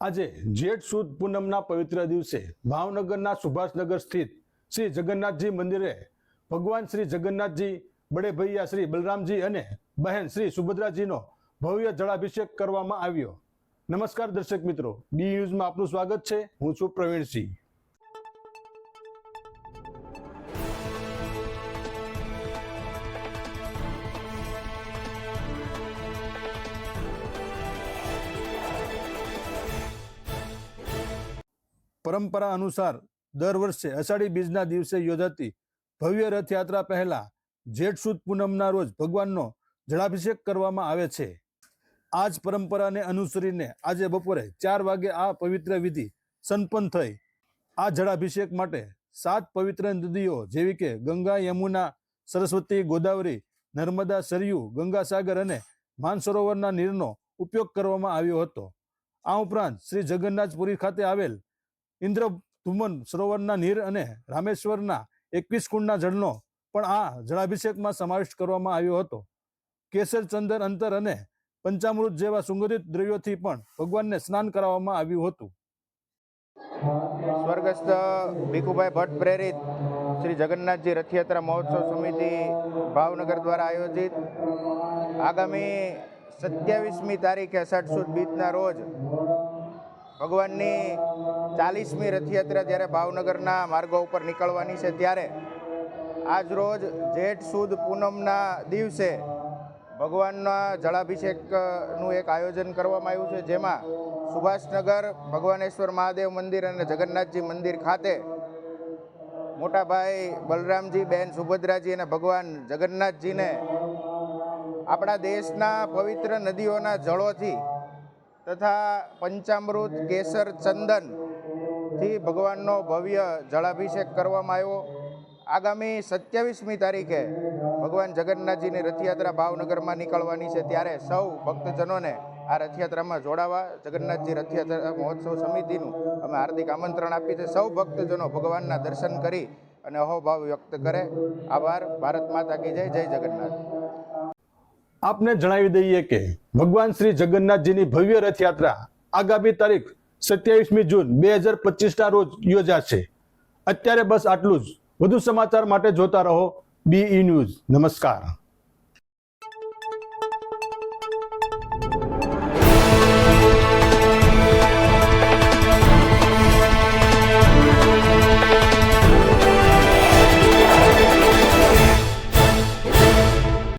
આજે જેઠ સુદ પૂનમના પવિત્ર દિવસે ભાવનગરના સુભાષનગર સ્થિત શ્રી જગન્નાથજી મંદિરે ભગવાન શ્રી જગન્નાથજી, બડે ભૈયા શ્રી બલરામજી અને બહેન શ્રી સુભદ્રાજીનો ભવ્ય જળાભિષેક કરવામાં આવ્યો. નમસ્કાર દર્શક મિત્રો, બી ન્યૂઝમાં આપનું સ્વાગત છે. હું છું પ્રવીણસિંહ. પરંપરા અનુસાર દર વર્ષે અષાઢી બીજના દિવસે યોજાતી ભવ્ય રથયાત્રા પહેલા જેઠ સુદ પૂનમના રોજ ભગવાનનો જળાભિષેક કરવામાં આવે છે. આ જ પરંપરાને અનુસરીને આજે બપોરે ચાર વાગે આ પવિત્ર વિધિ સંપન્ન થઈ. આ જળાભિષેક માટે સાત પવિત્ર નદીઓ જેવી કે ગંગા, યમુના, સરસ્વતી, ગોદાવરી, નર્મદા, સરયુ, ગંગાસાગર અને માનસરોવરના નીરનો ઉપયોગ કરવામાં આવ્યો હતો. આ ઉપરાંત શ્રી જગન્નાથપુરી ખાતે આવેલ ઇન્દ્ર ધુમન, સરોવરના નીર અને રામેશ્વરના એકવીસ કુંડના જળનો પણ આ જળાભિષેકમાં સમાવેશ કરવામાં આવ્યો હતો. કેસર, ચંદન, અંતર અને પંચામૃત જેવા સુગંધિત દ્રવ્યોથી પણ ભગવાનને સ્નાન કરાવવામાં આવ્યું હતું. સ્વર્ગસ્થ ભીખુભાઈ ભટ્ટ પ્રેરિત શ્રી જગન્નાથજી રથયાત્રા મહોત્સવ સમિતિ ભાવનગર દ્વારા આયોજિત આગામી સત્યાવીસમી તારીખે સાઠસુદ સુદ બીજના રોજ ભગવાનની ચાલીસમી રથયાત્રા જ્યારે ભાવનગરના માર્ગો ઉપર નીકળવાની છે, ત્યારે આજ રોજ જેઠ સુદ પૂનમના દિવસે ભગવાનના જળાભિષેકનું એક આયોજન કરવામાં આવ્યું છે, જેમાં સુભાષનગર, ભગવાનેશ્વર મહાદેવ મંદિર અને જગન્નાથજી મંદિર ખાતે મોટાભાઈ બલરામજી, બેન સુભદ્રાજી અને ભગવાન જગન્નાથજીને આપણા દેશના પવિત્ર નદીઓના જળોથી તથા પંચામૃત, કેસર ચંદનથી ભગવાનનો ભવ્ય જળાભિષેક કરવામાં આવ્યો. આગામી સત્યાવીસમી તારીખે ભગવાન જગન્નાથજીની રથયાત્રા ભાવનગરમાં નીકળવાની છે. ત્યારે સૌ ભક્તજનોને આ રથયાત્રામાં જોડાવા જગન્નાથજી રથયાત્રા મહોત્સવ સમિતિનું અમે હાર્દિક આમંત્રણ આપીએ છીએ. સૌ ભક્તજનો ભગવાનના દર્શન કરી અને અહોભાવ વ્યક્ત કરે. આભાર. ભારત માતા કી જય. જય જગન્નાથ. આપને જણાવી દઈએ કે ભગવાન શ્રી જગન્નાથજીની ભવ્ય રથયાત્રા આગામી તારીખ સત્યાવીસમી જૂન બે હજાર પચીસના રોજ યોજાશે. અત્યારે બસ આટલું જ. વધુ સમાચાર માટે જોતા રહો બી ન્યૂઝ નમસ્કાર.